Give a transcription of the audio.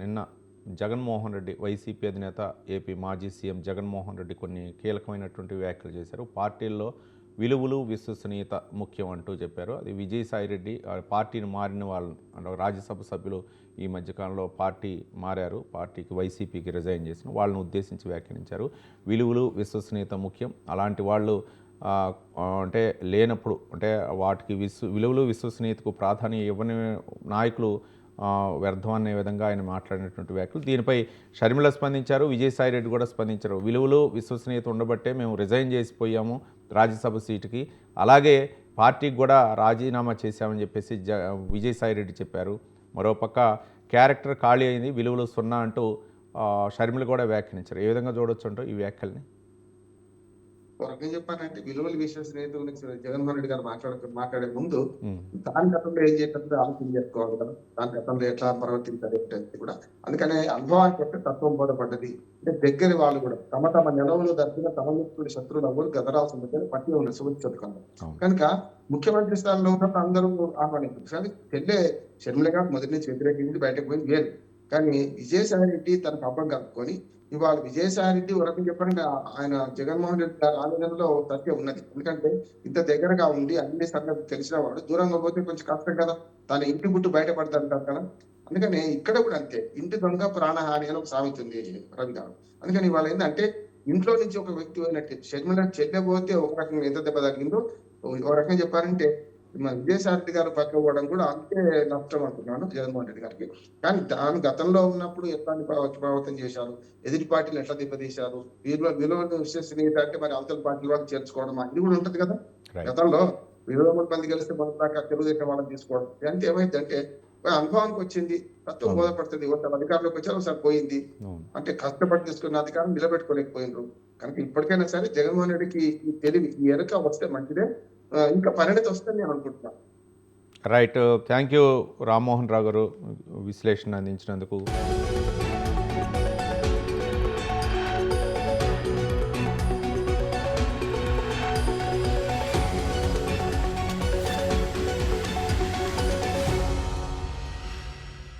నిన్న జగన్మోహన్ రెడ్డి వైసీపీ అధినేత ఏపీ మాజీ సీఎం జగన్మోహన్ రెడ్డి కొన్ని కీలకమైనటువంటి వ్యాఖ్యలు చేశారు. పార్టీల్లో విలువలు విశ్వసనీయత ముఖ్యం అంటూ చెప్పారు. అది విజయసాయి రెడ్డి పార్టీని మారిన వాళ్ళు అంటే రాజ్యసభ సభ్యులు ఈ మధ్యకాలంలో పార్టీ మారారు. పార్టీకి వైసీపీకి రిజైన్ చేసిన వాళ్ళని ఉద్దేశించి వ్యాఖ్యానించారు. విలువలు విశ్వసనీయత ముఖ్యం. అలాంటి వాళ్ళు అంటే లేనప్పుడు అంటే వాటికి విశ్వ విలువలు విశ్వసనీయతకు ప్రాధాన్యం ఇవ్వని నాయకులు వ్యర్థం అనే విధంగా ఆయన మాట్లాడినటువంటి వ్యాఖ్యలు. దీనిపై షర్మిల స్పందించారు విజయసాయి రెడ్డి కూడా స్పందించారు. విలువలు విశ్వసనీయత ఉండబట్టే మేము రిజైన్ చేసిపోయాము రాజ్యసభ సీటుకి. అలాగే పార్టీకి కూడా రాజీనామా చేశామని చెప్పేసి జ విజయసాయి రెడ్డి చెప్పారు. మరోపక్క క్యారెక్టర్ ఖాళీ అయింది విలువలు సున్నా అంటూ షర్మిల కూడా వ్యాఖ్యానించారు. ఏ విధంగా చూడొచ్చు అంటూ ఈ వ్యాఖ్యల్ని? ఒక రకంగా చెప్పానంటే విలువల విశ్వసనీయత గురించి జగన్మోహన్ రెడ్డి గారు మాట్లాడ మాట్లాడే ముందు దాని గతంలో ఏం చేయాలంటే ఆలోచన చేసుకోవాలి కదా. దాని గతంలో ఎట్లా ప్రవర్తించాలి కూడా. అందుకనే అనుభవానికి చెప్పి తత్వం బోధపడ్డది. అంటే దగ్గర వాళ్ళు కూడా తమ తమ నిలవలు దర్శన తమ మిత్రుడి శత్రువులు అవ్వరు గదరాల్సింది పట్టి ఉన్న సుచతుకున్నారు అవును. కనుక ముఖ్యమంత్రి స్థానంలో ఉన్నప్పుడు అందరూ ఆహ్వానించారు. కానీ చెల్లె షర్మిల గారు మొదటి నుంచి వ్యతిరేకించి బయటకు పోయింది వేరు. కానీ విజయసాయి రెడ్డి తనకు అబ్బం కలుపుకొని ఇవాళ విజయసాయి రెడ్డి వరకు చెప్పండి ఆయన జగన్మోహన్ రెడ్డి గారి ఆలోచనలో సత్యం ఉన్నది. ఎందుకంటే ఇంత దగ్గరగా ఉండి అన్ని సంగతి తెలిసిన వాడు దూరంగా పోతే కొంచెం కష్టం కదా. తన ఇంటి గుట్టు బయటపడతాడు కదా. అందుకని ఇక్కడ కూడా అంతే. ఇంటి దొంగ ప్రాణహాని అని ఒక సామెత ఉంది రవి గారు అందుకని ఇవాళ ఏంటంటే ఇంట్లో నుంచి ఒక వ్యక్తి పోయినట్టు. షర్మిల చెల్లెపోతే ఒక రకంగా ఎంత దెబ్బ తగిలిందో ఒక రకంగా చెప్పారంటే మన విజయసాయి గారు పక్క పోవడం కూడా అంతే నష్టం అంటున్నాను జగన్మోహన్ రెడ్డి గారికి. కానీ తాను గతంలో ఉన్నప్పుడు ఎట్లాంటి ప్రభావితం చేశారు? ఎదుటి పార్టీలు ఎట్లా దెబ్బతీశారు వీళ్ళు విలువలు విశ్వసనీయత అంటే మరి అవతల పార్టీల వాళ్ళు చేర్చుకోవడం అది కూడా ఉంటది కదా. గతంలో ఇరవై మూడు మంది కలిస్తే మన దాకా తెలుగుదేశం వాళ్ళని తీసుకోవడం. ఇదంతా ఏమైందంటే అనుభవానికి వచ్చింది. తత్వం. బోధపడుతుంది. ఒకసారి అధికారంలోకి వచ్చారు ఒకసారి పోయింది. అంటే కష్టపడి తీసుకున్న అధికారం నిలబెట్టుకోలేకపోయినారు కనుక ఇప్పటికైనా సరే జగన్మోహన్ రెడ్డికి ఈ తెలివి ఈ ఎరుక వస్తే మంచిదే. ఇంకా పరిణతి వస్తుంది నేను అనుకుంటున్నాను right thank you Rammohan Rao garu విశ్లేషణ అందించినందుకు.